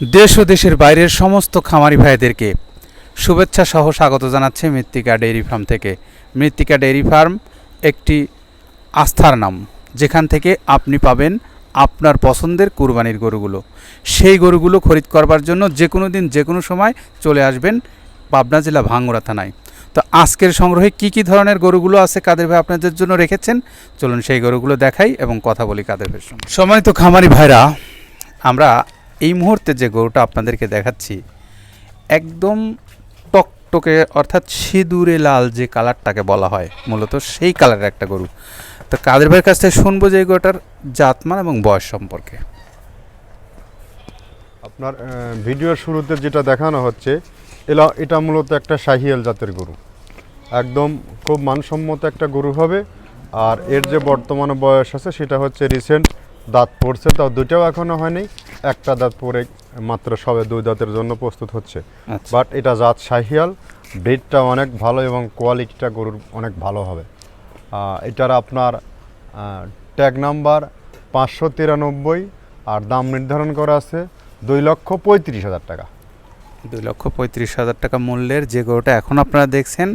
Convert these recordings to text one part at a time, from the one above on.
দেশ ও দেশের বাইরের সমস্ত খামারি ভাইদেরকে শুভেচ্ছা সহ স্বাগত জানাচ্ছে মৃত্তিকা ডেইরি ফার্ম থেকে। মৃত্তিকা ডেইরি ফার্ম একটি আস্থার নাম, যেখান থেকে আপনি পাবেন আপনার পছন্দের কুরবানির গরুগুলো। সেই গরুগুলো খরিদ করবার জন্য যে কোনো দিন যে কোনো সময় চলে আসবেন পাবনা জেলা ভাঙ্গুড়া থানায়। তো আজকের সংগ্রহে কি কি ধরনের গরুগুলো আছে কাদের ভাই আপনাদের জন্য রেখেছেন? চলুন সেই গরুগুলো দেখাই এবং কথা বলি কাদের ভাইয়ের সঙ্গে। সম্মানিত খামারি ভাইরা, আমরা এই মুহূর্তে যে গরুটা আপনাদেরকে দেখাচ্ছি, একদম টকটকে অর্থাৎ সিঁদুরে লাল যে কালারটাকে বলা হয়, মূলত সেই কালারের একটা গরু। তো কাদের ভাইয়ের কাছ থেকে শুনব যে এই গরুটার জাতমান এবং বয়স সম্পর্কে? আপনার ভিডিওর শুরুতে যেটা দেখানো হচ্ছে, এলা, এটা মূলত একটা শাহিয়াল জাতের গরু। একদম খুব মানসম্মত একটা গরু হবে, আর এর যে বর্তমানে বয়স আছে সেটা হচ্ছে রিসেন্ট দাঁত পড়ছে তাও দুটাও এখনও হয়নি। একটা দাঁত পরে মাত্র সবে দুই দাঁতের জন্য প্রস্তুত হচ্ছে। আচ্ছা। বাট এটা জাত শাহিয়াল ব্রিডটা অনেক ভালো এবং কোয়ালিটিটা গরুর অনেক ভালো হবে। এটার আপনার ট্যাগ নাম্বার পাঁচশো তিরানব্বই আর দাম নির্ধারণ করা আছে দুই লক্ষ পঁয়ত্রিশ হাজার টাকা। দুই লক্ষ পঁয়ত্রিশ হাজার টাকা মূল্যের যে গরুটা এখন আপনারা দেখছেন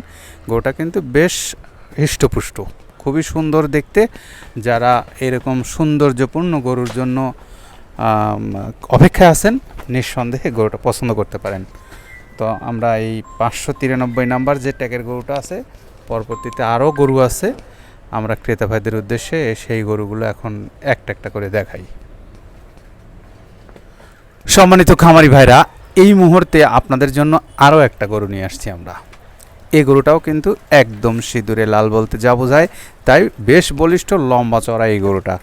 গরুটা কিন্তু বেশ হৃষ্টপুষ্ট। খুবই সুন্দর দেখতে, যারা এরকম সৌন্দর্যপূর্ণ গরুর জন্য অপেক্ষায় আছেন, নিঃসন্দেহে গরুটা পছন্দ করতে পারেন। তো আমরা এই পাঁচশো তিরানব্বই নাম্বার যে ট্যাগের গরুটা আছে, পরবর্তীতে আরও গরু আছে, আমরা ক্রেতা ভাইদের উদ্দেশ্যে সেই গরুগুলো এখন একটা একটা করে দেখাই। সম্মানিত খামারি ভাইরা, এই মুহূর্তে আপনাদের জন্য আরও একটা গরু নিয়ে আসছি আমরা। এই গরুটাও কিন্তু একদম সিঁদুরে লাল বলতে যা বোঝায়, তাই বেশ বলিষ্ঠ লম্বা চড়া এই গরুটা।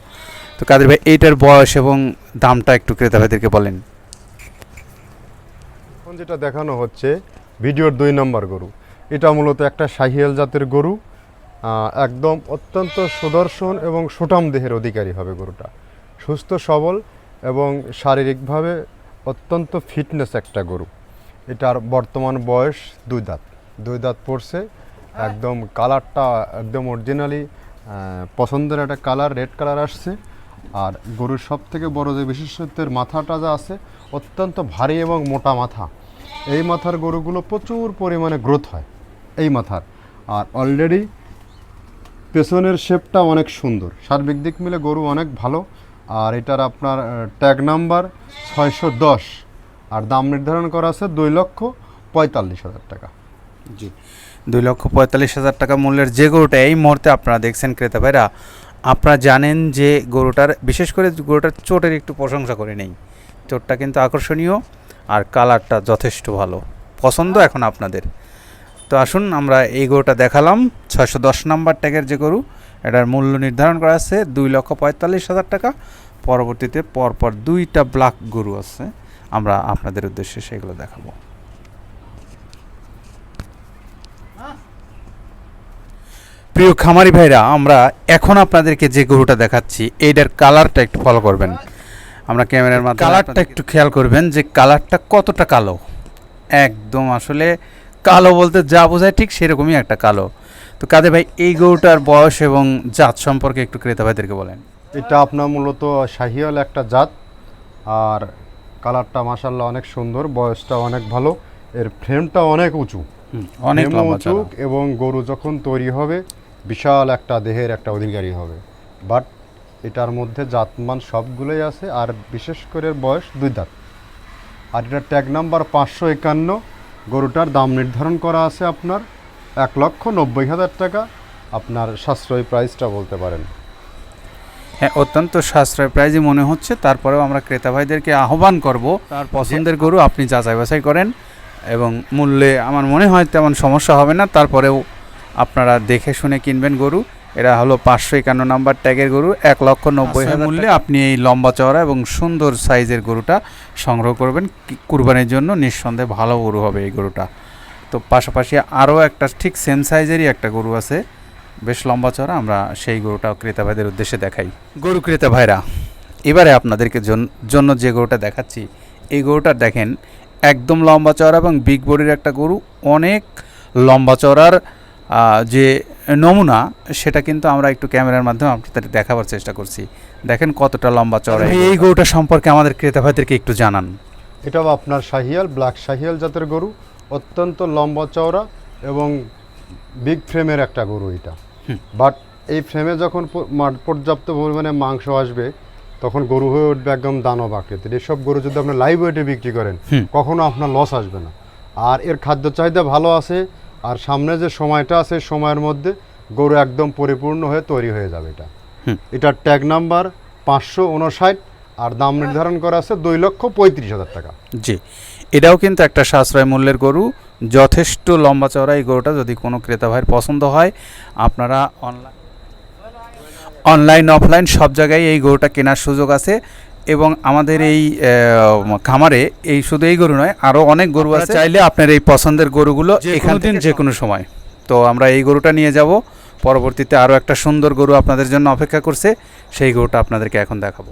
তো কাদের ভাই, এইটার বয়স এবং দামটা একটু ক্রেতা ভাইদেরকে বলেন। এখন যেটা দেখানো হচ্ছে, ভিডিওর দুই নম্বর গরু। এটা মূলত একটা শাহিয়াল জাতের গরু একদম অত্যন্ত সুদর্শন এবং সুটাম দেহের অধিকারী হবে গরুটা। সুস্থ, সবল এবং শারীরিকভাবে অত্যন্ত ফিটনেস একটা গরু। এটার বর্তমান বয়স দুই দাঁত। দুই দাঁত পড়ছে। একদম কালারটা একদম অরিজিনালি পছন্দের একটা কালার রেড কালার আসছে। আর গরুর সব থেকে বড় যে বিশেষত্বের মাথাটা যা আছে, অত্যন্ত ভারী এবং মোটা মাথা। এই মাথার গরুগুলো প্রচুর পরিমাণে গ্রোথ হয়, এই মাথার। আর অলরেডি পেছনের শেপটা অনেক সুন্দর। সার্বিক দিক মিলে গরু অনেক ভালো। আর এটার আপনার ট্যাগ নাম্বার ছয়শো দশ। আর দাম নির্ধারণ করা আছে দুই লক্ষ পঁয়তাল্লিশ হাজার টাকা। জি। দুই লক্ষ পঁয়তাল্লিশ হাজার টাকা মূল্যের যে গরুটা এই মুহূর্তে আপনারা দেখছেন, ক্রেতা ভাইরা, আপনারা জানেন যে গরুটার, বিশেষ করে গরুটার চোটের একটু প্রশংসা করে নেই। চোটটা কিন্তু আকর্ষণীয় আর কালারটা যথেষ্ট ভালো। পছন্দ এখন আপনাদের। তো আসুন, আমরা এই গরুটা দেখালাম। ছয়শো দশ নাম্বার ট্যাগের যে গরু, এটার মূল্য নির্ধারণ করা আছে দুই লক্ষ পঁয়তাল্লিশ হাজার টাকা। পরবর্তীতে পরপর দুইটা ব্ল্যাক গরু আছে। আমরা আপনাদের উদ্দেশ্যে সেগুলো দেখাবো। প্রিয় খামারি ভাইরা আমরা এখন আপনাদেরকে যে গরুটা দেখাচ্ছি এইটার কালারটা একটু ফলো করবেন। আমরা ক্যামেরার মাধ্যমে কালারটা একটু খেয়াল করবেন যে কালারটা কতটা কালো। একদম আসলে কালো বলতে যা বোঝায় ঠিক সেরকমই একটা কালো। তো কাদের ভাই এই গরুটার বয়স এবং জাত সম্পর্কে একটু ক্রেতা ভাইদেরকে বলেন। এটা আপনার মূলত শাহিয়াল একটা জাত আর কালারটা মাসাল্লাহ অনেক সুন্দর বয়সটা অনেক ভালো এর ফ্রেমটা অনেক উঁচু। অনেক উঁচু এবং গরু যখন তৈরি হবে বিশাল একটা দেহের একটা অধিকারী হবে। বাট এটার মধ্যে জাতমান সবগুলোই আছে আর বিশেষ করে বয়স দুই দাঁত। আর এটার ট্যাগ নাম্বার পাঁচশো একান্ন গরুটার দাম নির্ধারণ করা আছে আপনার এক লক্ষ নব্বই হাজার টাকা। আপনার সাশ্রয়ী প্রাইসটা বলতে পারেন। হ্যাঁ অত্যন্ত সাশ্রয় প্রাইজই মনে হচ্ছে। তারপরেও আমরা ক্রেতা ভাইদেরকে আহ্বান করব তার পছন্দের গরু আপনি যাচাই বাছাই করেন এবং মূল্যে আমার মনে হয় তেমন সমস্যা হবে না। তারপরেও আপনারা দেখে শুনে কিনবেন গরু। এরা হলো পাঁচশো একান্ন নাম্বার ট্যাগের গরু এক লক্ষ নব্বই হাজার মূল্যে আপনি এই লম্বা চওড়া এবং সুন্দর সাইজের গরুটা সংগ্রহ করবেন। কুরবানির জন্য নিঃসন্দেহে ভালো গরু হবে এই গরুটা। তো পাশাপাশি আরও একটা ঠিক সেম সাইজেরই একটা গরু আছে। বেশ লম্বা চড়া আমরা সেই গরুটা ক্রেতা ভাইদের উদ্দেশ্যে দেখাই। গরু ক্রেতা ভাইরা এবারে আপনাদেরকে জন- জন্য যে গরুটা দেখাচ্ছি এই গরুটা দেখেন একদম লম্বা চড়া এবং বিগ বডির একটা গরু অনেক লম্বা চড়ার যে নমুনা সেটা কিন্তু আমরা একটু ক্যামেরার মাধ্যমে আপনাদের দেখাবার চেষ্টা করছি। দেখেন কতটা লম্বা চড়া এই গরুটা। সম্পর্কে আমাদের ক্রেতা ভাইদেরকে একটু জানান। এটাও আপনার শাহিয়াল ব্ল্যাক শাহিয়াল জাতের গরু অত্যন্ত লম্বা চওড়া এবং বিগ ফ্রেমের একটা গরু এটা। বাট এই ফ্রেমে যখন পর্যাপ্ত পরিমাণে মাংস আসবে তখন গরু হয়ে উঠবে একদম দানব আকৃতির। এসব গরু যদি আপনি লাইভ ওয়েটে বিক্রি করেন কখনো আপনার লস আসবে না। আর এর খাদ্য চাহিদা ভালো আছে আর সামনে যে সময়টা আছে সময়ের মধ্যে গরু একদম পরিপূর্ণ হয়ে তৈরি হয়ে যাবে এটা। এটার ট্যাগ নাম্বার পাঁচশো উনষাট আর দাম নির্ধারণ করা আছে দুই লক্ষ পঁয়ত্রিশ হাজার টাকা। জি। এটাও কিন্তু একটা সাশ্রয় মূল্যের গরু। যথেষ্ট লম্বা চওড়া এই গরুটা যদি কোনো ক্রেতা ভাইয়ের পছন্দ হয় আপনারা অনলাইন অনলাইন অফলাইন সব জায়গায় এই গরুটা কেনার সুযোগ আছে। এবং আমাদের এই খামারে এই শুধু এই গরু নয় আরও অনেক গরু আছে। চাইলে আপনার এই পছন্দের গরুগুলো এখান দিন যে কোনো সময়। তো আমরা এই গরুটা নিয়ে যাব। পরবর্তীতে আরও একটা সুন্দর গরু আপনাদের জন্য অপেক্ষা করছে। সেই গরুটা আপনাদেরকে এখন দেখাবো।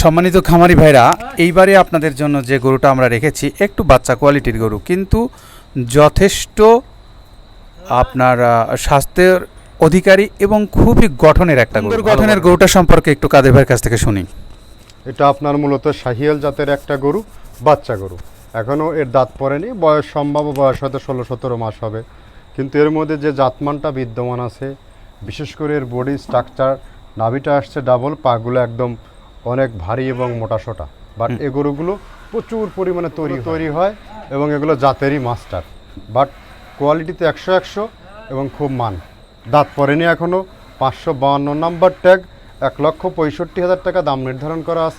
সম্মানিত খামারি ভাইরা এইবারে আপনাদের জন্য যে গরুটা আমরা রেখেছি একটু বাচ্চা কোয়ালিটির গরু। কিন্তু যথেষ্ট আপনার স্বাস্থ্যের অধিকারী এবং খুবই গঠনের একটা গরু। গঠনের গরুটা সম্পর্কে একটু কাদের ভাইয়ের কাছ থেকে শুনি। এটা আপনার মূলত শাহিয়াল জাতের একটা গরু বাচ্চা গরু। এখনও এর দাঁত পড়েনি বয়স সম্ভাব্য বয়স হয়তো ষোলো সতেরো মাস হবে। কিন্তু এর মধ্যে যে জাতমানটা বিদ্যমান আছে বিশেষ করে এর বডি স্ট্রাকচার নাভিটা আসছে ডাবল পাগুলো একদম অনেক ভারী এবং মোটাসোটা বাট এ গরুগুলো প্রচুর পরিমাণে তৈরি তৈরি হয়। এবং এগুলো জাতেরই মাস্টার বাট কোয়ালিটিতে একশো একশো এবং খুব মান। দাঁত পড়েনি এখনও পাঁচশো বাউান্ন নাম্বার ট্যাগ এক লক্ষ পঁয়ষট্টি হাজার টাকা দাম নির্ধারণ করা আছে।